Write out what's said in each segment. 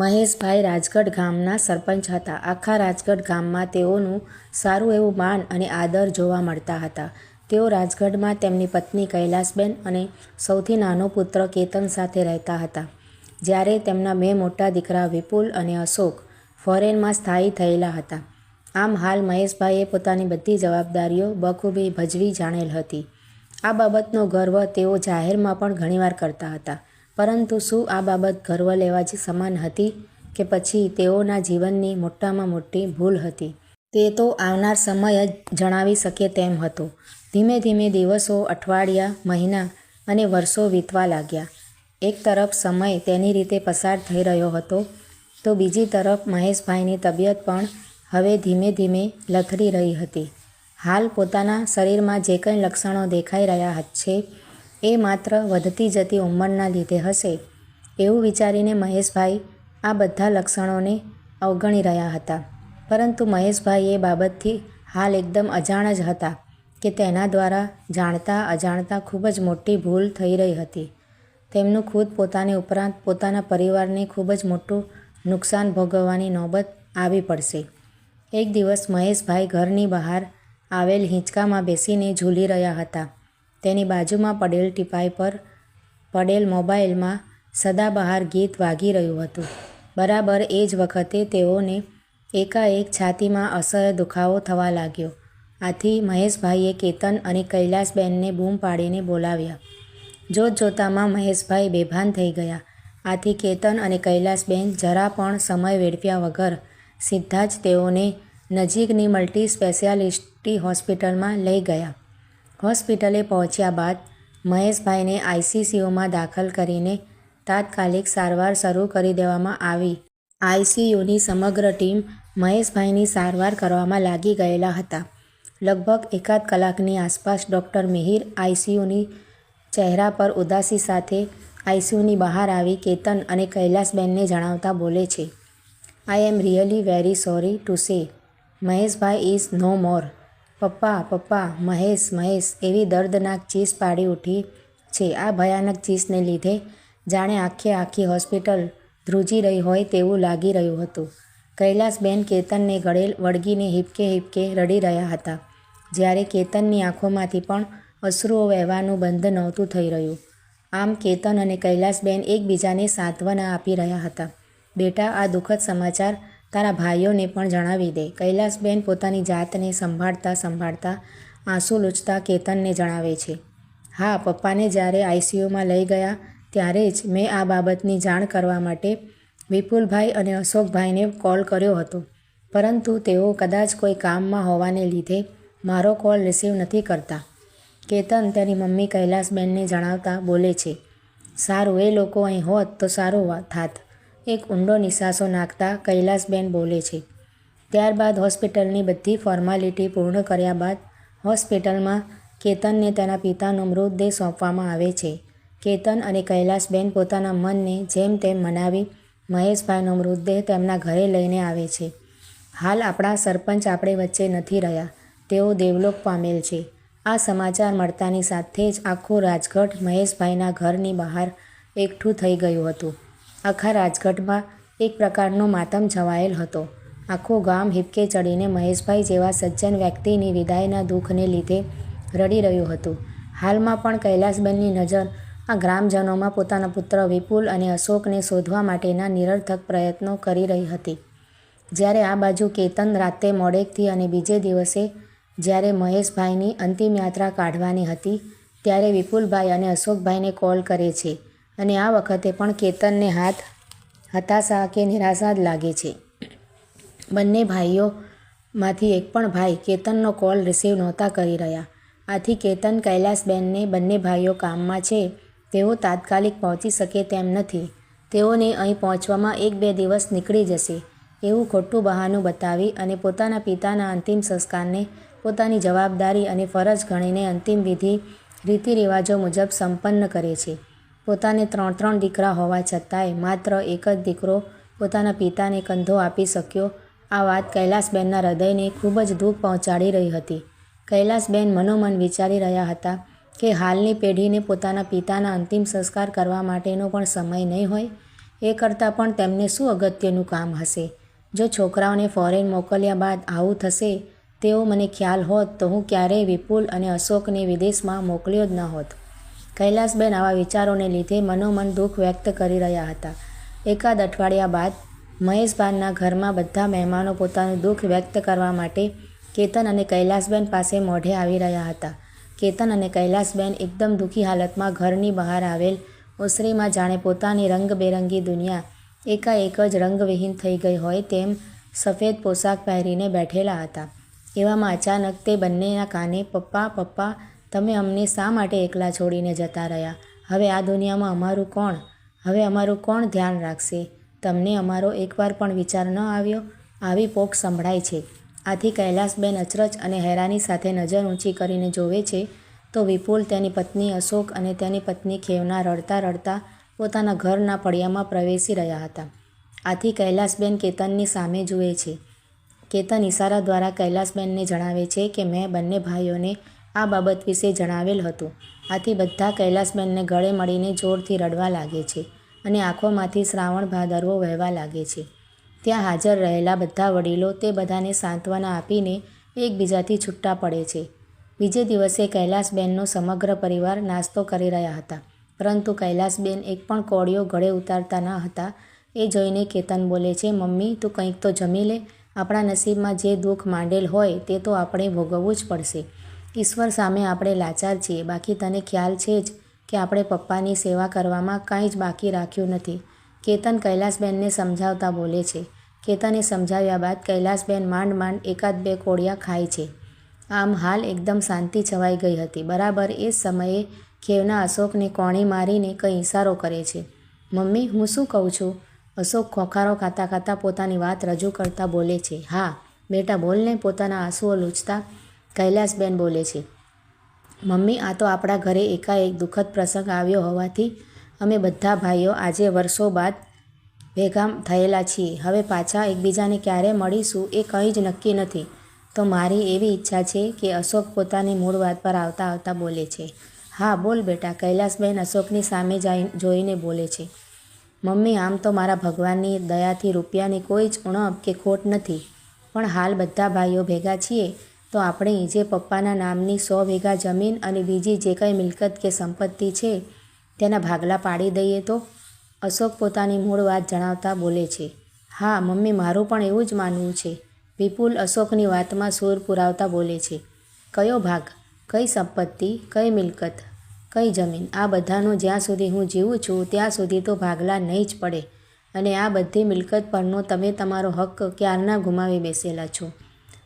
મહેશભાઈ રાજગઢ ગામના સરપંચ હતા. આખા રાજગઢ ગામમાં તેઓનું સારું એવું માન અને આદર જોવા મળતા હતા. તેઓ રાજગઢમાં તેમની પત્ની કૈલાસબેન અને સૌથી નાનો પુત્ર કેતન સાથે રહેતા હતા. જ્યારે તેમના બે મોટા દીકરા વિપુલ અને અશોક ફોરેનમાં સ્થાયી થયેલા હતા. આમ હાલ મહેશભાઈએ પોતાની બધી જવાબદારીઓ બખૂબી ભજવી જાણેલ હતી. આ બાબતનો ગર્વ તેઓ જાહેરમાં પણ ઘણીવાર કરતા હતા. પરંતુ શું આ બાબત ગર્વ લેવા જ સમાન હતી કે પછી તેઓના જીવનની મોટામાં મોટી ભૂલ હતી? તે તો આવનાર સમય જ જણાવી શકે તેમ હતો. ધીમે ધીમે દિવસો, અઠવાડિયા, મહિના અને વર્ષો વીતવા લાગ્યા. એક તરફ સમય તેની રીતે પસાર થઈ રહ્યો હતો તો બીજી તરફ મહેશભાઈની તબિયત પણ હવે ધીમે ધીમે લથડી રહી હતી. હાલ પોતાના શરીરમાં જે કંઈ લક્ષણો દેખાઈ રહ્યા છે એ માત્ર વધતી જતી ઉંમરના લીધે હશે એવું વિચારીને મહેશભાઈ આ બધા લક્ષણોને અવગણી રહ્યા હતા. પરંતુ મહેશભાઈ એ બાબતથી હાલ એકદમ અજાણ જ હતા કે તેના દ્વારા જાણતા અજાણતા ખૂબ જ મોટી ભૂલ થઈ રહી હતી. તેમનું ખુદ પોતાને ઉપરાંત પોતાના પરિવારને ખૂબ જ મોટું નુકસાન ભોગવવાની નોબત આવી પડશે. એક દિવસ મહેશભાઈ ઘરની બહાર આવેલ હિંચકામાં બેસીને ઝૂલી રહ્યા હતા. તેની બાજુમાં પડેલ ટીપાઈ પર પડેલ મોબાઈલમાં સદાબહાર ગીત વાગી રહ્યું હતું. બરાબર એ જ વખતે તેઓને એકાએક છાતીમાં અસહ્ય દુખાવો થવા લાગ્યો. આથી મહેશભાઈએ કેતન અને કૈલાસબેનને બૂમ પાડીને બોલાવ્યા. જોતજોતામાં મહેશભાઈ બેભાન થઈ ગયા. આથી કેતન અને કૈલાસબેન જરા પણ સમય વેડફ્યા વગર સીધા જ તેઓને નજીકની મલ્ટી સ્પેશિયાલિસ્ટી હોસ્પિટલમાં લઈ ગયા. હોસ્પિટલે પહોંચ્યા બાદ મહેશભાઈને આઈસીસીયુમાં દાખલ કરીને તાત્કાલિક સારવાર શરૂ કરી દેવામાં આવી. આઈસીયુની સમગ્ર ટીમ મહેશભાઈની સારવાર કરવામાં લાગી ગયેલા હતા. લગભગ એકાદ કલાકની આસપાસ ડૉક્ટર મિહિર આઈસીયુની ચહેરા પર ઉદાસી સાથે આઈસીયુની બહાર આવી કેતન અને કૈલાસબેનને જણાવતા બોલે છે, I am really very sorry to say Maheshbhai is નો મોર. પપ્પા, પપ્પા, મહેશ, મહેશ એવી દર્દનાક ચીસ પાડી ઉઠી છે. આ ભયાનક ચીસને લીધે જાણે આખે આખી હોસ્પિટલ ધ્રુજી રહી હોય તેવું લાગી રહ્યું હતું. કૈલાસબેન કેતનને ગળે વળગીને હિપકે હિપકે રડી રહ્યા હતા. જ્યારે કેતનની આંખોમાંથી પણ અશ્રુઓ વહેવાનું બંધ નહોતું થઈ રહ્યું. આમ કેતન અને કૈલાસબેન એકબીજાને સાંત્વના આપી રહ્યા હતા. બેટા આ દુઃખદ સમાચાર તારા ભાઈઓને પણ જણાવી દે કૈલાસબેન પોતાની જાતને સંભાળતા સંભાળતા આંસુ લૂછતા કેતનને જણાવે છે. હા પપ્પાને જ્યારે આઈસીયુમાં લઈ ગયા ત્યારે જ મેં આ બાબતની જાણ કરવા માટે વિપુલભાઈ અને અશોકભાઈને કોલ કર્યો હતો. પરંતુ તેઓ કદાચ કોઈ કામમાં હોવાને લીધે મારો કોલ રિસીવ નથી કરતા. કેતન તેની મમ્મી કૈલાસબેનને જણાવતા બોલે છે, સારું એ લોકો અહીં હોત તો સારું થાત. એક ઊંડો નિસાસો નાખતા કૈલાસબેન બોલે છે. ત્યારબાદ હોસ્પિટલની બધી ફોર્માલિટી પૂર્ણ કર્યા બાદ હોસ્પિટલમાં કેતનને તેના પિતાનો મૃતદેહ સોંપવામાં આવે છે. કેતન અને કૈલાસબેન પોતાના મનને જેમ તેમ મનાવી મહેશભાઈનો મૃતદેહ તેમના ઘરે લઈને આવે છે. હાલ આપણા સરપંચ આપણે વચ્ચે નથી રહ્યા. તેઓ દેવલોક પામેલ છે. આ સમાચાર મળતાની સાથે જ આખું રાજગઢ મહેશભાઈના ઘરની બહાર એકઠું થઈ ગયું હતું. આખા રાજગઢમાં એક પ્રકારનો માતમ છવાયેલ હતો. આખું ગામ હિપકે ચડીને મહેશભાઈ જેવા સજ્જન વ્યક્તિની વિદાયના દુઃખને લીધે રડી રહ્યું હતું. હાલમાં પણ કૈલાસબેનની નજર આ ગ્રામજનોમાં પોતાના પુત્ર વિપુલ અને અશોકને શોધવા માટેના નિરર્થક પ્રયત્નો કરી રહી હતી. જ્યારે આ બાજુ કેતન રાતે મોડેકથી અને બીજે દિવસે જ્યારે મહેશભાઈની અંતિમયાત્રા કાઢવાની હતી, ત્યારે વિપુલભાઈ અને અશોકભાઈને કોલ કરે છે અને આ વખતે પણ કેતનને હાથ, હતાશા કે નિરાશા જ લાગે છે. બંને ભાઈઓમાંથી એક પણ ભાઈ કેતનનો કોલ રિસીવ નહોતા કરી રહ્યા. આથી કેતન કૈલાસબેનને બંને ભાઈઓ કામમાં છે તેઓ તાત્કાલિક પહોંચી શકે તેમ નથી. તેઓને અહીં પહોંચવામાં એક બે દિવસ નીકળી જશે એવું ખોટું બહાનું બતાવી અને પોતાના પિતાના અંતિમ સંસ્કારને, પોતાની જવાબદારી અને ફરજ ગણીને અંતિમ વિધિ, રીતિરિવાજો મુજબ સંપન્ન કરે છે. પોતાને ત્રણ ત્રણ દીકરા હોવા છતાંય માત્ર એક જ દીકરો પોતાના પિતાને કંધો આપી શક્યો આ વાત કૈલાસબેનના હૃદયને ખૂબ જ દુઃખ પહોંચાડી રહી હતી. કૈલાસબેન મનોમન વિચારી રહ્યા હતા કે હાલની પેઢીને પોતાના પિતાના અંતિમ સંસ્કાર કરવા માટેનો પણ સમય નહીં હોય. એ કરતાં પણ તેમને શું અગત્યનું કામ હશે જો છોકરાઓને ફોરેન મોકલ્યા બાદ આવું થશે તેવો મને ખ્યાલ હોત તો હું ક્યારેય વિપુલ અને અશોકને વિદેશમાં મોકલ્યો જ ન હોત કૈલાસબેન આવા વિચારોને લીધે મનોમન દુઃખ વ્યક્ત કરી રહ્યા હતા. એકાદ અઠવાડિયા બાદ મહેશભાનના ઘરમાં બધા મહેમાનો પોતાનું દુઃખ વ્યક્ત કરવા માટે કેતન અને કૈલાસબેન પાસે મોઢે આવી રહ્યા હતા. કેતન અને કૈલાસબેન એકદમ દુઃખી હાલતમાં ઘરની બહાર આવેલ ઓસરીમાં જાણે પોતાની રંગબેરંગી દુનિયા એકાએક જ રંગવિહીન થઈ ગઈ હોય તેમ સફેદ પોશાક પહેરીને બેઠેલા હતા. એવામાં અચાનક તે બંનેના કાને પપ્પા પપ્પા તમે અમને શા માટે એકલા છોડીને જતા રહ્યા? હવે આ દુનિયામાં અમારું કોણ? હવે અમારું કોણ ધ્યાન રાખશે? તમને અમારો એકવાર પણ વિચાર ન આવ્યો? આવી પોક સંભળાય છે. આથી કૈલાસબેન અચરજ અને હેરાની સાથે નજર ઊંચી કરીને જોવે છે, તો વિપુલ તેની પત્ની અશોક અને તેની પત્ની ખેવના રડતા રડતા પોતાના ઘરના ફળિયામાં પ્રવેશી રહ્યા હતા. આથી કૈલાસબેન કેતનની સામે જુએ છે. કેતન ઇશારા દ્વારા કૈલાસબેનને જણાવે છે કે, મેં બંને ભાઈઓને આ બાબત વિશે જણાવેલ હતું. આથી બધા કૈલાસબેનને ગળે મળીને જોરથી રડવા લાગે છે અને આંખોમાંથી શ્રાવણ ભાદરવો વહેવા લાગે છે. ત્યાં હાજર રહેલા બધા વડીલો તે બધાને સાંત્વના આપીને એકબીજાથી છૂટા પડે છે. બીજે દિવસે કૈલાસબેનનો સમગ્ર પરિવાર નાસ્તો કરી રહ્યા હતા. પરંતુ કૈલાસબેન એક પણ કોળીઓ ગળે ઉતારતા ન હતા. એ જોઈને કેતન બોલે છે, મમ્મી, તું કંઈક તો જમી લે. આપણા નસીબમાં જે દુઃખ માંડેલ હોય તે તો આપણે ભોગવવું જ પડશે. ઈશ્વર સામે આપણે લાચાર છીએ. બાકી તને ખ્યાલ છે જ કે આપણે પપ્પાની સેવા કરવામાં કાંઈ જ બાકી રાખ્યું નથી. કેતન કૈલાસબેનને સમજાવતા બોલે છે. કેતને સમજાવ્યા બાદ કૈલાસબેન માંડ માંડ એકાદ બે કોળિયા ખાય છે. આમ હાલ એકદમ શાંતિ છવાઈ ગઈ હતી. બરાબર એ સમયે ખેવના અશોકને કોણી મારીને કંઈ ઇશારો કરે છે. મમ્મી, હું શું કહું છું? અશોક ખોખારો ખાતા ખાતા પોતાની વાત રજૂ કરતા બોલે છે. હા, બેટા બોલને, પોતાના આંસુઓ લૂછતા કૈલાસબેન બોલે છે, મમ્મી, આ તો આપણા ઘરે એકાએક દુઃખદ પ્રસંગ આવ્યો હોવાથી અમે બધા ભાઈઓ આજે વર્ષો બાદ ભેગા થયેલા છીએ. હવે પાછા એકબીજાને ક્યારે મળીશું એ કંઈ જ નક્કી નથી. તો મારી એવી ઈચ્છા છે કે અશોક પોતાની મૂળ વાત પર આવતા આવતા બોલે છે. હા, બોલ બેટા. કૈલાસબેન અશોકની સામે જાઈ જોઈને બોલે છે, મમ્મી, આમ તો મારા ભગવાનની દયાથી રૂપિયાની કોઈ જ ઉણપ કે ખોટ નથી. પણ હાલ બધા ભાઈઓ ભેગા છીએ તો આપણે જે પપ્પાના નામની સો વીઘા જમીન અને બીજી જે કંઈ મિલકત કે સંપત્તિ છે, તેના ભાગલા પાડી દઈએ તો? અશોક પોતાની મૂળ વાત જણાવતા બોલે છે, હા, મમ્મી, મારું પણ એવું જ માનવું છે. વિપુલ અશોકની વાતમાં સૂર પુરાવતા બોલે છે, કયો ભાગ? કઈ સંપત્તિ? કઈ મિલકત? કઈ જમીન? આ બધાનો જ્યાં સુધી હું જીવું છું, ત્યાં સુધી તો ભાગલા નહીં જ પડે. અને આ બધી મિલકત પરનો તમે તમારો હક ક્યારના ગુમાવી બેસેલા છો?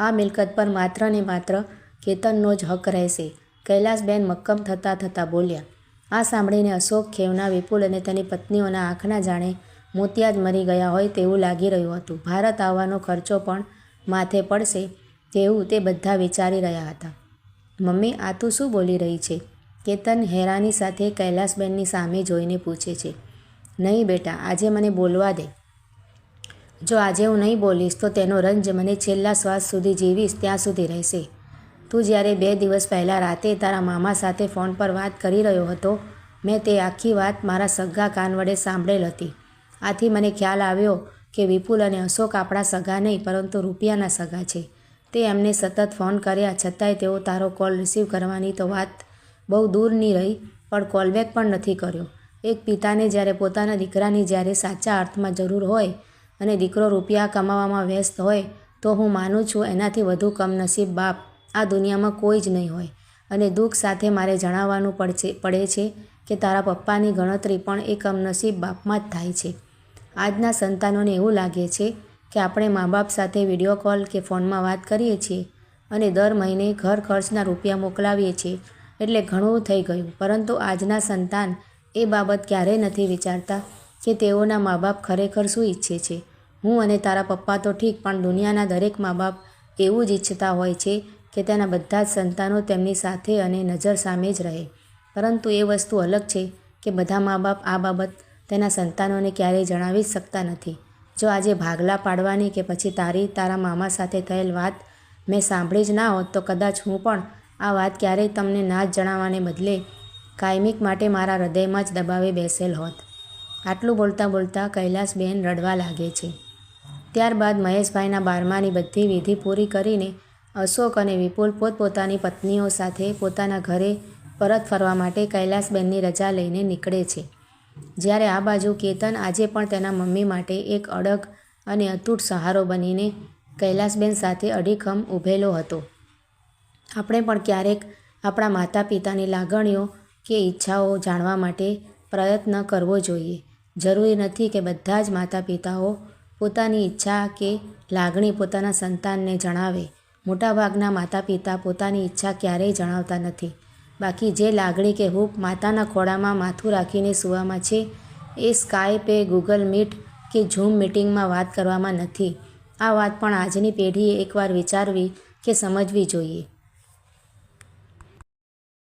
આ મિલકત પર માત્ર ને માત્ર કેતનનો જ હક રહેશે. કૈલાસબેન મક્કમ થતાં થતાં બોલ્યા, આ સાંભળીને અશોક ખેવના વિપુલ અને તેની પત્નીઓના આંખના જાણે મોતિયા જ મરી ગયા હોય તેવું લાગી રહ્યું હતું. ભારત આવવાનો ખર્ચો પણ માથે પડશે તેવું તે બધા વિચારી રહ્યા હતા. મમ્મી, આ તું શું બોલી રહી છે? કેતન હેરાની સાથે કૈલાસબેનની સામે જોઈને પૂછે છે, નહીં બેટા, આજે મને બોલવા દે. જો આજે હું નહીં બોલીશ, તો તેનો રંજ મને છેલ્લા શ્વાસ સુધી જીવીશ, ત્યાં સુધી રહેશે. તું જ્યારે બે દિવસ પહેલાં રાતે તારા મામા સાથે ફોન પર વાત કરી રહ્યો હતો, મેં તે આખી વાત મારા સગા કાન વડે સાંભળેલ હતી. આથી મને ખ્યાલ આવ્યો કે વિપુલ અને અશોક આપણા સગા નહીં, પરંતુ રૂપિયાના સગા છે. તે એમને સતત ફોન કર્યા, છતાંય તેઓ તારો કોલ રિસીવ કરવાની તો વાત બહુ દૂરની રહી, પણ કોલબેક પણ નથી કર્યો. એક પિતાને જ્યારે પોતાના દીકરાની જ્યારે સાચા અર્થમાં જરૂર હોય અને દીકરો રૂપિયા કમાવામાં વ્યસ્ત હોય, તો હું માનું છું એનાથી વધુ કમનસીબ બાપ આ દુનિયામાં કોઈ જ નહીં હોય. અને દુઃખ સાથે મારે જણાવવાનું પડશે, પડે છે કે તારા પપ્પાની ગણતરી પણ એ કમનસીબ બાપમાં જ થાય છે. આજના સંતાનોને એવું લાગે છે કે આપણે મા બાપ સાથે વીડિયો કોલ કે ફોનમાં વાત કરીએ છીએ અને દર મહિને ઘર ખર્ચના રૂપિયા મોકલાવીએ છીએ, એટલે ઘણું થઈ ગયું. પરંતુ આજના સંતાન એ બાબત ક્યારેય નથી વિચારતા કે તેઓના મા બાપ ખરેખર શું ઈચ્છે છે. હું અને તારા પપ્પા તો ઠીક, પણ દુનિયાના દરેક મા બાપ એવું જ ઈચ્છતા હોય છે કે તેના બધા જ સંતાનો તેમની સાથે અને નજર સામે જ રહે. પરંતુ એ વસ્તુ અલગ છે કે બધા મા બાપ આ બાબત તેના સંતાનોને ક્યારેય જણાવી જ શકતા નથી. જો આજે ભાગલા પાડવાની કે પછી તારી, તારા મામા સાથે થયેલ વાત મેં સાંભળી જ ના હોત, તો કદાચ હું પણ આ વાત ક્યારેય તમને ના જ જણાવવાને બદલે કાયમિક માટે મારા હૃદયમાં જ દબાવી બેસેલ હોત. આટલું બોલતા બોલતા કૈલાસબેન રડવા લાગે છે. ત્યારબાદ મહેશભાઈના બારમાની બધી વિધિ પૂરી કરીને અશોક અને વિપુલ પોતપોતાની પત્નીઓ સાથે પોતાના ઘરે પરત ફરવા માટે કૈલાસબેનની રજા લઈને નીકળે છે. જ્યારે આ બાજુ કેતન આજે પણ તેના મમ્મી માટે એક અડગ અને અતૂટ સહારો બનીને કૈલાસબેન સાથે અડીખમ ઊભેલો હતો. આપણે પણ ક્યારેક આપણા માતા પિતાની લાગણીઓ કે ઈચ્છાઓ જાણવા માટે પ્રયત્ન કરવો જોઈએ. જરૂરી નથી કે બધા જ માતા પિતાઓ પોતાની ઈચ્છા કે લાગણી પોતાના સંતાનને જણાવે. મોટાભાગના માતા પિતા પોતાની ઈચ્છા ક્યારેય જણાવતા નથી. બાકી જે લાગણી કે હૂપ માતાના ખોળામાં માથું રાખીને સૂવામાં છે, એ સ્કાઈપે ગૂગલ મીટ કે ઝૂમ મિટિંગમાં વાત કરવામાં નથી. આ વાત પણ આજની પેઢીએ એકવાર વિચારવી કે સમજવી જોઈએ.